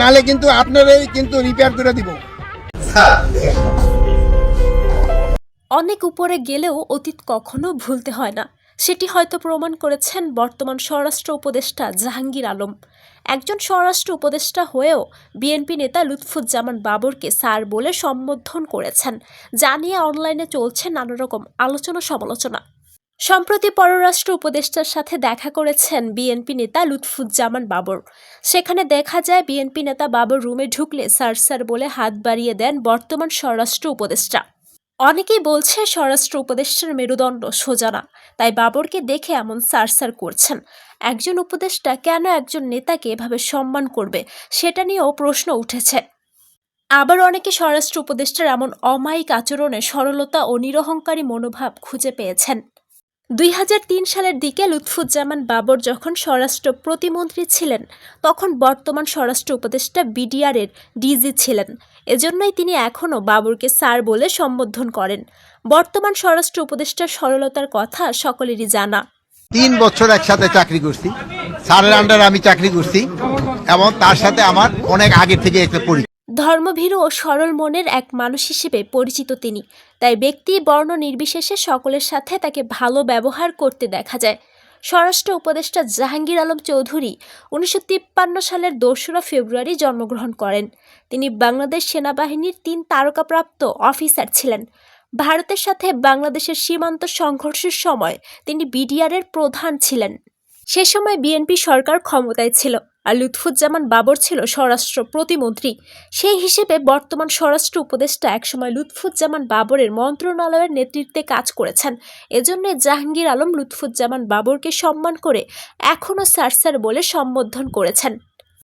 নালে কিন্তু কিন্তু রিপেয়ার করে দিব। অনেক উপরে গেলেও অতীত কখনো ভুলতে হয় না। সেটি হয়তো প্রমাণ করেছেন বর্তমান স্বরাষ্ট্র উপদেষ্টা জাহাঙ্গীর আলম। একজন স্বরাষ্ট্র উপদেষ্টা হয়েও বিএনপি নেতা লুৎফুজ্জামান বাবরকে স্যার বলে সম্বোধন করেছেন। যা নিয়ে অনলাইনে চলছে নানা রকম আলোচনা সমালোচনা সম্প্রতি পররাষ্ট্র উপদেষ্টার সাথে দেখা করেছেন বিএনপি নেতা লুৎফুজ্জামান বাবর। সেখানে দেখা যায় বিএনপি নেতা বাবর রুমে ঢুকলে স্যার স্যার বলে হাত বাড়িয়ে দেন বর্তমান স্বরাষ্ট্র উপদেষ্টা। অনেকেই বলছে স্বরাষ্ট্র উপদেষ্টার মেরুদণ্ড সোজা না, তাই বাবরকে দেখে এমন সার সার করছেন। একজন উপদেষ্টা কেন একজন নেতাকে এভাবে সম্মান করবে, সেটা নিয়েও প্রশ্ন উঠেছে। আবার অনেকে স্বরাষ্ট্র উপদেষ্টার এমন অমায়িক আচরণে সরলতা ও নিরহংকারী মনোভাব খুঁজে পেয়েছেন। দুই হাজার তিন সালের দিকে লুৎফুজ্জামান বাবর যখন স্বরাষ্ট্র প্রতিমন্ত্রী ছিলেন, তখন বর্তমান স্বরাষ্ট্র উপদেষ্টা বিডিআরের ডিজি ছিলেন। এজন্যই তিনি এখনও বাবরকে স্যার বলে সম্বোধন করেন। বর্তমান স্বরাষ্ট্র উপদেষ্টার সরলতার কথা সকলেরই জানা। তিন বছর একসাথে চাকরি করছি। স্যারের আন্ডারে আমি চাকরি করছি এবং তার সাথে আমার অনেক আগে থেকে একটা পরিচয় ধর্মভীরু ও সরল মনের এক মানুষ হিসেবে পরিচিত তিনি। তাই ব্যক্তি, বর্ণ নির্বিশেষে সকলের সাথে তাকে ভালো ব্যবহার করতে দেখা যায়। স্বরাষ্ট্র উপদেষ্টা জাহাঙ্গীর আলম চৌধুরী উনিশশো তিপ্পান্ন সালের দোসরা ফেব্রুয়ারি জন্মগ্রহণ করেন। তিনি বাংলাদেশ সেনাবাহিনীর তিন তারকাপ্রাপ্ত অফিসার ছিলেন। ভারতের সাথে বাংলাদেশের সীমান্ত সংঘর্ষের সময় তিনি বিডিআরের প্রধান ছিলেন। সে সময় বিএনপি সরকার ক্ষমতায় ছিল। আর লুৎফুজ্জামান বাবর ছিল স্বরাষ্ট্র প্রতিমন্ত্রী। সেই হিসেবে বর্তমান স্বরাষ্ট্র উপদেষ্টা একসময় লুৎফুজ্জামান বাবরের মন্ত্রণালয়ের নেতৃত্বে কাজ করেছেন। এজন্য জাহাঙ্গীর আলম লুৎফুজ্জামান বাবরকে সম্মান করে এখনও স্যার স্যার বলে সম্বোধন করেছেন।